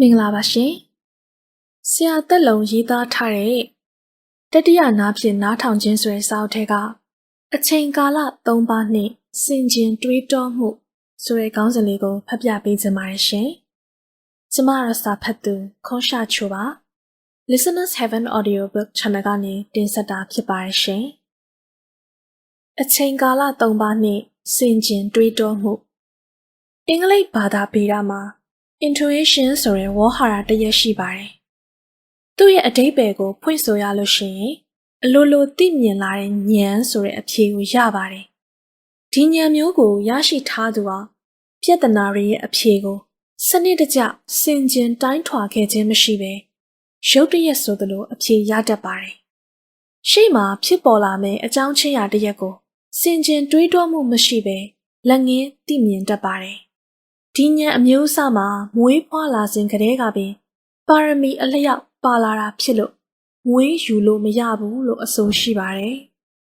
မင်္ဂလာပါရှင်။ဆရာတက်လုံးရေးသားထားတဲ့တတိယနားဖြင့်နားထောင်ခြင်းဆိုတဲ့စာအုပ်ထဲကအချိန်ကာလ၃ပါးနှင့်စင်ကျင်တွေးတောမှုဆိုတဲ့ခေါင်းစဉ်လေးကိုဖတ်ပြပေးခြင်းပါတယ်ရှင်။ကျမရစာဖတ်သူခွန်ရှာချိုပါ။ Listeners Heaven Audiobook Channel ကနေတင်ဆက်တာဖြစ်ပါတယ်ရှင်။အချိန်ကာလ၃ပါးနှင့်စင်ကျင်တွေးတောမှုအင်္ဂလိပ်ဘာသာပေတာမှာ intuition ဆိုတဲ့ဝေါ်ဟာရတစ်ရက်ရှိပါတယ်။သူ့ရဲ့အတိတ်ပဲကို ဖွင့်ဆိုရလို့ရှိရင်အလိုလိုသိမြင်လာတဲ့ဉာဏ်ဆိုတဲ့အဖြေကိုရပါတယ်။ဒီဉာဏ်မျိုးကိုရရှိထားသူဟာပြဿနာတွေရဲ့အဖြေကိုစနစ်တကျစင်ကြင်တိုင်းထွာခဲ့ခြင်းမရှိဘဲရုတ်တရက်ဆိုသလိုအဖြေရတတ်ပါတယ်။ရှေ့မှာဖြစ်ပေါ်လာမယ့်အကြောင်းချင်းရာတစ်ရက်ကိုစင်ကြင်တွေးတောမှုမရှိဘဲလက်ငင်းသိမြင်တတ်ပါတယ်။ ဒီညံအမျိုးအစားမှာမွေးဖွားလာစဉ်ကတည်းကပင်ပါရမီအလျောက်ပါလာတာဖြစ်လို့မွေးယူလို့မရဘူးလို့အဆိုရှိပါတယ်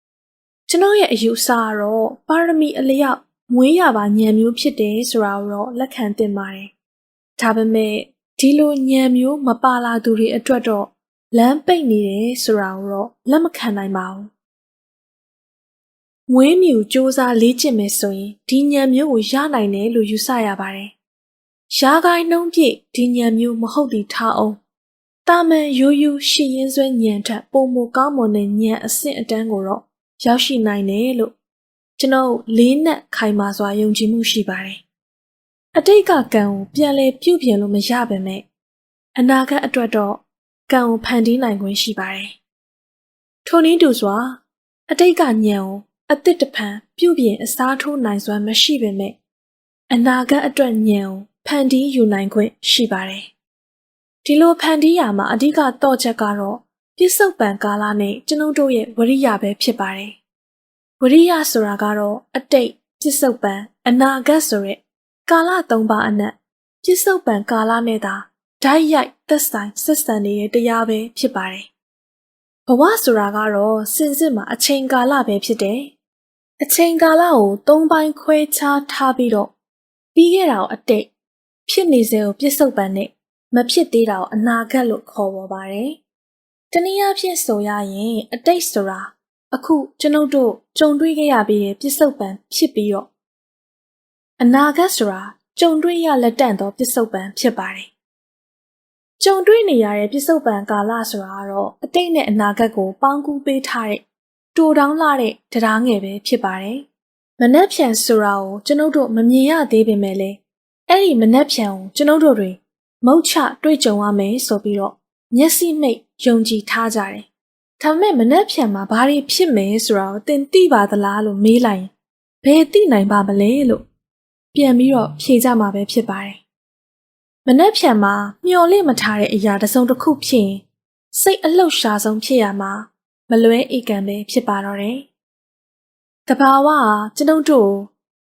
။ကျွန်တော်ရဲ့အယူအဆကတော့ပါရမီအလျောက်မွေးရပါညံမျိုးဖြစ်တယ်ဆိုတာကိုတော့လက်ခံသင့်ပါတယ်။ဒါပေမဲ့ဒီလိုညံမျိုးမပါလာသူတွေအတွက်တော့လမ်းပိတ်နေတယ်ဆိုတာကိုတော့လက်မခံနိုင်ပါဘူး။ မွေးမြူစ조사လေ့ကျင့်မယ်ဆိုရင်ဒီညံမျိုးကိုရနိုင်တယ်လို့ယူဆရပါတယ်။ရာဂိုင်းနှုံးပြည့်ဒီညံမျိုးမဟုတ်သည်ထားအောင်။တာမန်ရိုးရိုးရှည်ရင်းဆွဲညံထက်ပုံမကောင်းမွန်တဲ့ညံအဆင့်အတန်းကိုတော့ရောက်ရှိနိုင်တယ်လို့ကျွန်တော်လေးနက်ခိုင်မာစွာယုံကြည်မှုရှိပါတယ်။အတိတ်ကကံကိုပြန်လဲပြုပြင်လို့မရပါနဲ့အနာဂတ်အတွက်တော့ကံကိုဖန်တီးနိုင်ခွင့်ရှိပါတယ်။ထိုနည်းတူစွာအတိတ်ကညံကို အသစ်တဖန်ပြုပြင်အစားထိုးနိုင်စွမ်းမရှိပေမဲ့အနာဂတ်အတွက်ညံကိုဖန်တီးယူနိုင်ခွင့်ရှိပါတယ်။ဒီလိုဖန်တီးရမှာအဓိကတော့ချက်ကတော့ပြစ္ဆုတ်ပံကာလနဲ့ကျွန်ုပ်တို့ရဲ့ဝရိယပဲဖြစ်ပါတယ်။ဝရိယဆိုတာကတော့အတိတ်ပြစ္ဆုတ်ပံအနာဂတ်ဆိုတဲ့ကာလ၃ပါးအနက်ပြစ္ဆုတ်ပံကာလနဲ့သာဓာတ်ရိုက်သက်ဆိုင်ဆက်ဆံနေတဲ့တရားပဲဖြစ်ပါတယ်။ဘဝဆိုတာကတော့စင်စစ်မှာအချိန်ကာလပဲဖြစ်တယ်။ အချိန်ကာလကို၃ပိုင်းခွဲခြားထားပြီးတော့ပြီးခဲ့တာကိုအတိတ်ဖြစ်နေစေကိုပြစ္ဆုတ်ပံနဲ့မဖြစ်သေးတာကိုအနာဂတ်လို့ခေါ်ပေါ်ပါတယ်။တနည်းအားဖြင့်ဆိုရရင် အတိတ်ဆိုတာအခုကျွန်ုပ်တို့ကြုံတွေ့ခဲ့ရပြီးတဲ့ပြစ္ဆုတ်ပံဖြစ်ပြီးတော့အနာဂတ်ဆိုတာကြုံတွေ့ရလက်တန့်သောပြစ္ဆုတ်ပံဖြစ်ပါတယ်။ကြုံတွေ့နေရတဲ့ပြစ္ဆုတ်ပံကာလဆိုတာကတော့အတိတ်နဲ့အနာဂတ်ကိုပေါင်းကူးပေးထားတဲ့ တူတောင်းလာတဲ့တရားငယ်ပဲဖြစ်ပါတယ်။မနှက်ဖြန်ဆိုတာကိုကျွန်ုပ်တို့မမြင်ရသေးပေမဲ့လည်းအဲ့ဒီမနှက်ဖြန်ကိုကျွန်ုပ်တို့တွေမုတ်ချတွေ့ကြုံရမယ်ဆိုပြီးတော့မျက်စိမိတ်ယုံကြည်ထားကြတယ်။ဒါပေမဲ့မနှက်ဖြန်မှာဘာတွေဖြစ်မယ်ဆိုတာကိုသင်သိပါသလားလို့မေးလိုက်ရင်ဘယ်သိနိုင်ပါမလဲလို့ပြန်ပြီးတော့ဖြေကြမှာပဲဖြစ်ပါတယ်။မနှက်ဖြန်မှာမျော်လင့်မထားတဲ့အရာတစ်စုံတစ်ခုဖြစ်ရင်စိတ်အလှုပ်ရှားဆုံးဖြစ်ရမှာ မလွဲဧကန်ပဲဖြစ်ပါတော့တယ်။တဘာဝကကျွန်ုပ်တို့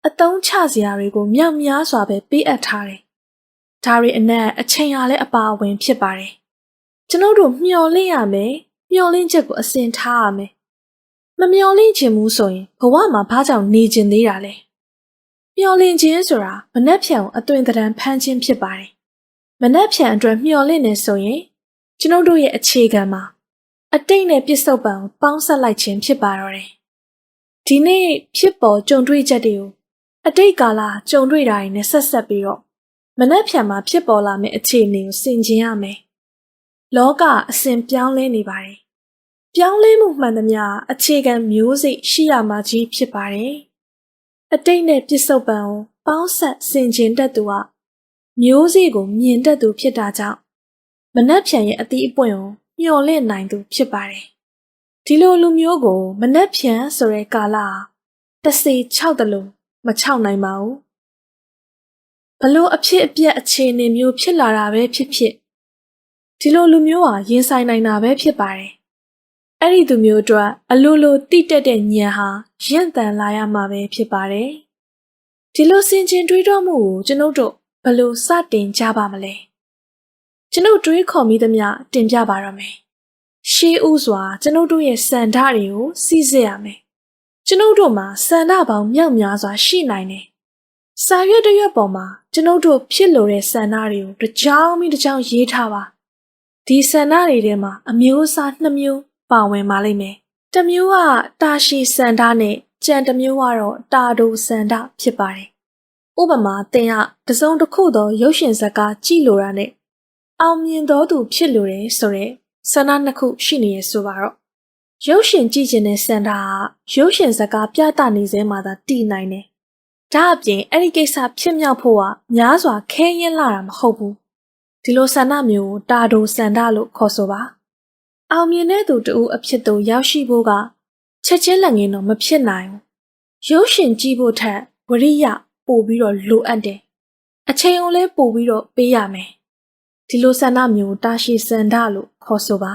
အတုံးချစရာတွေကိုမြောက်များစွာပဲပေးအပ်ထားတယ်။ဒါတွေအနက်အချိန်အားလည်းအပါအဝင်ဖြစ်ပါတယ်။ကျွန်ုပ်တို့မျှော်လင့်ရမယ်။မျှော်လင့်ချက်ကိုအစဉ်ထားရမယ်။မမျှော်လင့်ခြင်းဘူးဆိုရင်ဘဝမှာဘာကြောင့်နေကျင်သေးတာလဲ။မျှော်လင့်ခြင်းဆိုတာမနှက်ဖြံကိုအသွင်သဏ္ဍာန်ဖန်ခြင်းဖြစ်ပါတယ်။မနှက်ဖြံအတွက်မျှော်လင့်နေဆိုရင်ကျွန်ုပ်တို့ရဲ့အခြေခံမှာ အတိတ်နဲ့ပြစ္ဆုတ်ပံကိုပေါင်းဆက်လိုက်ခြင်းဖြစ်ပါတော့တယ်။ဒီနေ့ဖြစ်ပေါ်ကြုံတွေ့ချက်တွေကိုအတိတ်ကာလကြုံတွေ့တာတွေနဲ့ဆက်ဆက်ပြီးတော့မနှက်ဖြံမှာဖြစ်ပေါ်လာမယ့်အခြေအနေကိုဆင်ခြင်ရမယ်။လောကအစဉ်ပြောင်းလဲနေပါတယ်။ပြောင်းလဲမှုမှန်သမျှအခြေခံမျိုးစိရှိရမှာကြီးဖြစ်ပါတယ်။အတိတ်နဲ့ပြစ္ဆုတ်ပံကိုပေါင်းဆက်ဆင်ခြင်တတ်သူကမျိုးစိကိုမြင်တတ်သူဖြစ်တာကြောင့်မနှက်ဖြံရဲ့အသီးအပွင့်ကို မျှော်လင့်နိုင်သူဖြစ်ပါတယ်။ဒီလိုလူမျိုးကိုမနှက်ဖြံဆိုတဲ့ကာလတစေ6တလုံးမချောက်နိုင်ပါဘူးဘလို့အဖြစ်အပျက်အခြေအနေမျိုးဖြစ်လာတာပဲဖြစ်ဖြစ်ဒီလိုလူမျိုးဟာရင်ဆိုင်နိုင်တာပဲဖြစ်ပါတယ်အဲ့ဒီသူမျိုးအတွက်အလိုလိုတိတက်တဲ့ညံဟာရင့်တန်လာရမှာပဲဖြစ်ပါတယ်ဒီလိုစင်ကျင်တွေးတောမှုကိုကျွန်ုပ်တို့ဘလို့စတင်ကြပါမလဲ ကျွန်ုပ်တွေးခေါ်မိသမျှတင်ပြပါရမယ်ရှေးဥစွာကျွန်ုပ်တို့ရဲ့စံဓာတ်တွေကိုစီစစ်ရမယ်ကျွန်ုပ်တို့မှာစန္ဒပေါင်းမြောက်များစွာရှိနိုင်တယ်စာရွက်တစ်ရွက်ပေါ်မှာကျွန်ုပ်တို့ဖြစ်လို့တဲ့ဆန္ဒတွေကိုတစ်ကြောင်းပြီးတစ်ကြောင်းရေးထားပါဒီဆန္ဒတွေထဲမှာအမျိုးအစားနှစ်မျိုးပါဝင်ပါလိမ့်မယ်တစ်မျိုးကတာရှိဆန္ဒနဲ့ကြံတစ်မျိုးကတော့တာဒိုဆန္ဒဖြစ်ပါတယ်ဥပမာသင်ကတစုံတစ်ခုသောရုပ်ရှင်ဇာတ်ကားကြည့်လိုတာနဲ့ အောင်မြင်တော်သူဖြစ်လိုတယ်ဆိုတဲ့ဆန္ဒနှစ်ခုရှိနေရဆိုပါတော့ရုပ်ရှင်ကြည့်ခြင်းနဲ့ဆန္ဒကရုပ်ရှင်ဇာတ်ကားပြသနေစဲမှာသာတည်နိုင်တယ်ဒါအပြင်အဲ့ဒီကိစ္စဖြစ်မြောက်ဖို့ကများစွာခဲရင်လာတာမဟုတ်ဘူးဒီလိုဆန္ဒမျိုးကိုတာဒိုဆန္ဒလို့ခေါ်ဆိုပါအောင်မြင်တဲ့သူတူအဖြစ်သို့ရောက်ရှိဖို့ကချက်ချင်းလက်ငင်းတော့မဖြစ်နိုင်ဘူးရုပ်ရှင်ကြည့်ဖို့ထက်ဝရိယပို့ပြီးတော့လိုအပ်တယ်အချိန်ကိုလည်းပို့ပြီးတော့ပေးရမယ် ဒီလိုဆန္ဒမျိုးတာရှိဆန္ဒလို့ခေါ်ဆိုပါ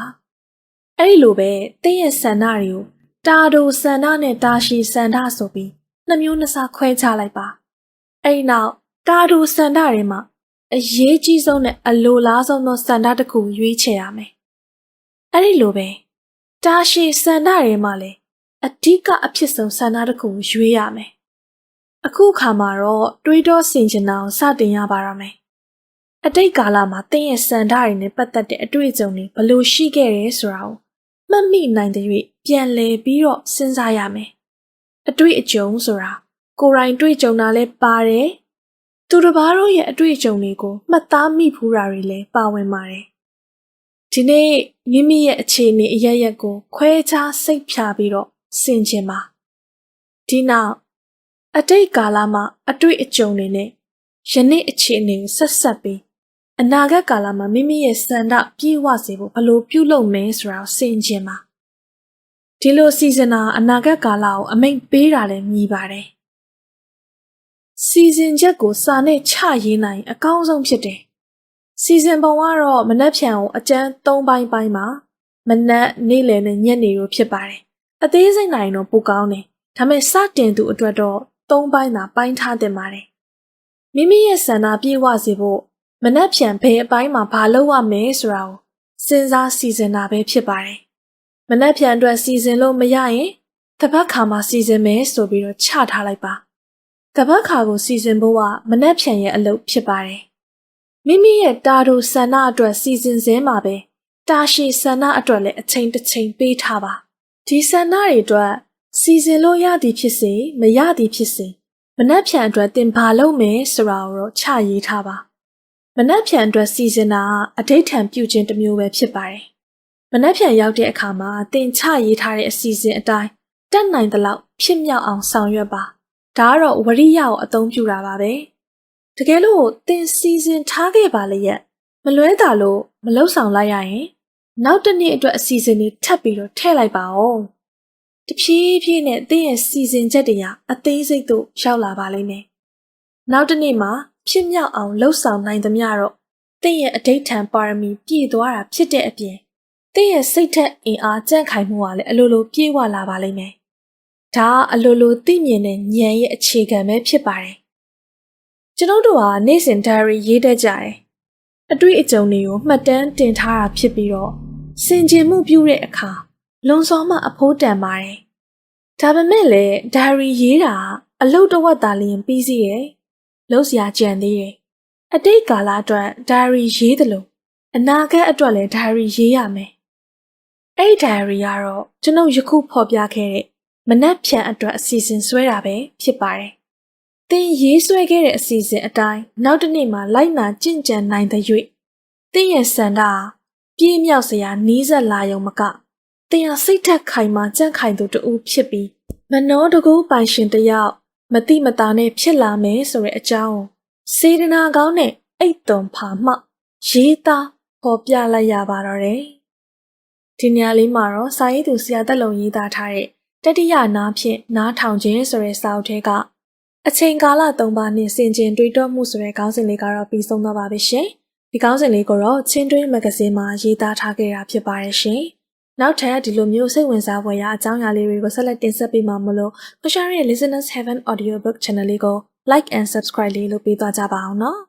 အဲ့ဒီလိုပဲတင်းရဲ့ဆန္ဒတွေကိုတာဒိုဆန္ဒနဲ့တာရှိဆန္ဒဆိုပြီးနှစ်မျိုးနှစ်စားခွဲခြားလိုက်ပါအဲ့ဒီနောက်တာဒိုဆန္ဒတွေမှာအရေးကြီးဆုံးနဲ့အလိုလားဆုံးသောဆန္ဒတစ်ခုရွေးချယ်ရမယ်အဲ့ဒီလိုပဲတာရှိဆန္ဒတွေမှာလည်းအဓိကအဖြစ်ဆုံးဆန္ဒတစ်ခုရွေးရမယ်အခုအခါမှာတော့တွေးတောဆင်ခြင်တာကိုစတင်ရပါတော့မယ် အတိတ်ကာလမှာတင်းရဲ့စံဓာတ်တွေနဲ့ပတ်သက်တဲ့အတွေ့အကြုံတွေဘလို့ရှိခဲ့ရဲဆိုတာကိုမှတ်မိနိုင်တဲ့၍ပြန်လည်ပြီးတော့စဉ်းစားရမယ်။အတွေ့အကြုံဆိုတာကိုယ်တိုင်တွေ့ကြုံတာလည်းပါတယ်။သူတစ်ပါးတို့ရဲ့အတွေ့အကြုံတွေကိုမှတ်သားမိဖူးတာတွေလည်းပါဝင်ပါတယ်။ဒီနေ့မိမိရဲ့အခြေအနေအရရက်ကို ခွဲခြားစိတ်ဖြာပြီးတော့ဆင်ခြင်ပါ။ဒီနောက်အတိတ်ကာလမှာအတွေ့အကြုံတွေနဲ့ယနေ့အခြေအနေကိုဆက်ဆက်ပြီး အနာဂတ်ကာလမှာမိမိရဲ့စံဒပြေဝစေဖို့ဘလို့ပြုလုပ်မယ်ဆိုတာကိုစဉ်းကျင်ပါဒီလိုစီစဉ်တာအနာဂတ်ကာလကိုအမိန့်ပေးတာလည်းမြည်ပါတယ်စီစဉ်ချက်ကိုစာနဲ့ချရေးနိုင် အကောင်းဆုံးဖြစ်တယ်စီစဉ်ပုံကတော့မနက်ဖြန်ကိုအကျန်း၃ပိုင်းပိုင်းမှာမနက်နေ့လယ်နဲ့ညနေတို့ဖြစ်ပါတယ်အသေးစိတ်နိုင်တော့ပိုကောင်းတယ်ဒါပေမဲ့စတင်သူအတွက်တော့၃ပိုင်းသာပိုင်းထားတင်ပါတယ်မိမိရဲ့ဆန္ဒပြေဝစေဖို့ မနှက်ဖြန်ဘယ်အပိုင်းမှာဘာလုပ်ရမယ်ဆိုတာကိုစဉ်းစားစီစဉ်တာပဲဖြစ်ပါတယ်။မနှက်ဖြန်အတွက်စီစဉ်လို့မရရင်တပတ်ခါမှာစီစဉ်မယ်ဆိုပြီးတော့ချထားလိုက်ပါ။တပတ်ခါကိုစီစဉ်ဖို့ကမနှက်ဖြန်ရဲ့အလုပ်ဖြစ်ပါတယ်။မိမိရဲ့တာတို့ဆန္ဒအတွက်စီစဉ်စဲမှာပဲတာရှိဆန္ဒအတွက်လည်းအချိန်တစ်ချိန်ပေးထားပါ။ဒီဆန္ဒတွေအတွက်စီစဉ်လို့ရသည်ဖြစ်စေမရသည်ဖြစ်စေမနှက်ဖြန်အတွက်တင်ဘာလုပ်မယ်ဆိုတာကိုတော့ချရေးထားပါ မနှက်ဖြန်အတွက်စီစဉ်တာအဋိဌံပြုခြင်းတစ်မျိုးပဲဖြစ်ပါတယ်။မနှက်ဖြန်ရောက်တဲ့အခါမှာတင်ချရေးထားတဲ့အစီအစဉ်အတိုင်းတက်နိုင်သလောက်ဖြစ်မြောက်အောင်ဆောင်ရွက်ပါ။ဒါကတော့ဝရိယကိုအသုံးပြုတာပါပဲ။တကယ်လို့တင်စီစဉ်ထားခဲ့ပါလေရဲ့မလွဲတာလို့မလှုပ်ဆောင်လိုက်ရရင်နောက်တစ်နေ့အတွက်အစီအစဉ်တွေထပ်ပြီးတော့ထည့်လိုက်ပါဦး။တဖြည်းဖြည်းနဲ့တင်းရဲ့စီစဉ်ချက်တွေကအသေးစိတ်သို့ရောက်လာပါလိမ့်မယ်။နောက်တစ်နေ့မှာ ဖြစ်မြောက်အောင်လှုပ်ဆောင်နိုင်သမျှတော့တင့်ရဲ့အဋိဌံပါရမီပြည့်သွားတာဖြစ်တဲ့အပြင်တင့်ရဲ့စိတ်ထက်အင်အားကြန့်ခိုင်မှုကလည်းအလိုလိုပြည့်ဝလာပါလိမ့်မယ်။ဒါအလိုလိုသိမြင်တဲ့ဉာဏ်ရဲ့အခြေခံပဲဖြစ်ပါတယ်။ကျွန်ုပ်တို့ဟာနေ့စဉ် diary ရေးတတ်ကြတယ်။အတွေ့အကြုံတွေကိုမှတ်တမ်းတင်ထားတာဖြစ်ပြီးတော့စင်ကြင်မှုပြုတဲ့အခါလွန်စောမှအဖိုးတန်ပါတယ်။ဒါပေမဲ့လည်း diary ရေးတာအလုတ်တဝက်သာလျင်ပြီးစီရဲ့ လှုပ်ရှားကြံသေးတယ်။အတိတ်ကာလအတွက် diary ရေးသလိုအနာဂတ်အတွက်လည်း diary ရေးရမယ်။အဲ့ဒီ diary ကတော့ကျွန်ုပ်ယခုဖော်ပြခဲ့တဲ့မနက်ဖြန်အတွက်အစီအစဉ်ဆွဲတာပဲဖြစ်ပါတယ်။သင်ရေးဆွဲခဲ့တဲ့အစီအစဉ်အတိုင်းနောက်တစ်နေ့မှလိုက်နာကြင့်ကြံနိုင်တဲ့၍သင်ရဲ့စန္ဒာပြည့်မြောက်စရာနီးစပ်လာရုံမကသင်ဟာစိတ်ထက်ခိုင်မာကြံ့ခိုင်သူတူဖြစ်ပြီးမနောတကူပိုင်ရှင်တယောက် မတိမတာနဲ့ဖြစ်လာမယ်ဆိုတဲ့အကြောင်းစေတနာကောင်းနဲ့အိတ်သွန်ဖာမှရေးသားဖော်ပြလိုက်ရပါတော့တယ်။ဒီနေရာလေးမှာတော့စာရေးသူဆရာတက်လုံရေးသားထားတဲ့တတိယနားဖြင့်နားထောင်ခြင်းဆိုတဲ့စာအုပ်ထဲကအချိန်ကာလ၃ပါးနဲ့ဆင်ခြင်တွေးတောမှုဆိုတဲ့ခေါင်းစဉ်လေးကတော့ပြီးဆုံးတော့ပါပြီရှင်။ဒီခေါင်းစဉ်လေးကိုတော့ချင်းတွင်းမဂ္ဂဇင်းမှာရေးသားထားခဲ့တာဖြစ်ပါတယ်ရှင်။ နောက်ထပ်ဒီလိုမျိုးစိတ်ဝင်စားဖွယ်ရာအကြောင်းအရာလေးတွေကိုဆက်လက်တင်ဆက်ပေးမှာမလို့ကိုရှာရဲ့ Listeners Heaven Audiobook Channel လေးကို like and subscribe လေးလုပ်ပေးသွားကြပါအောင်နော်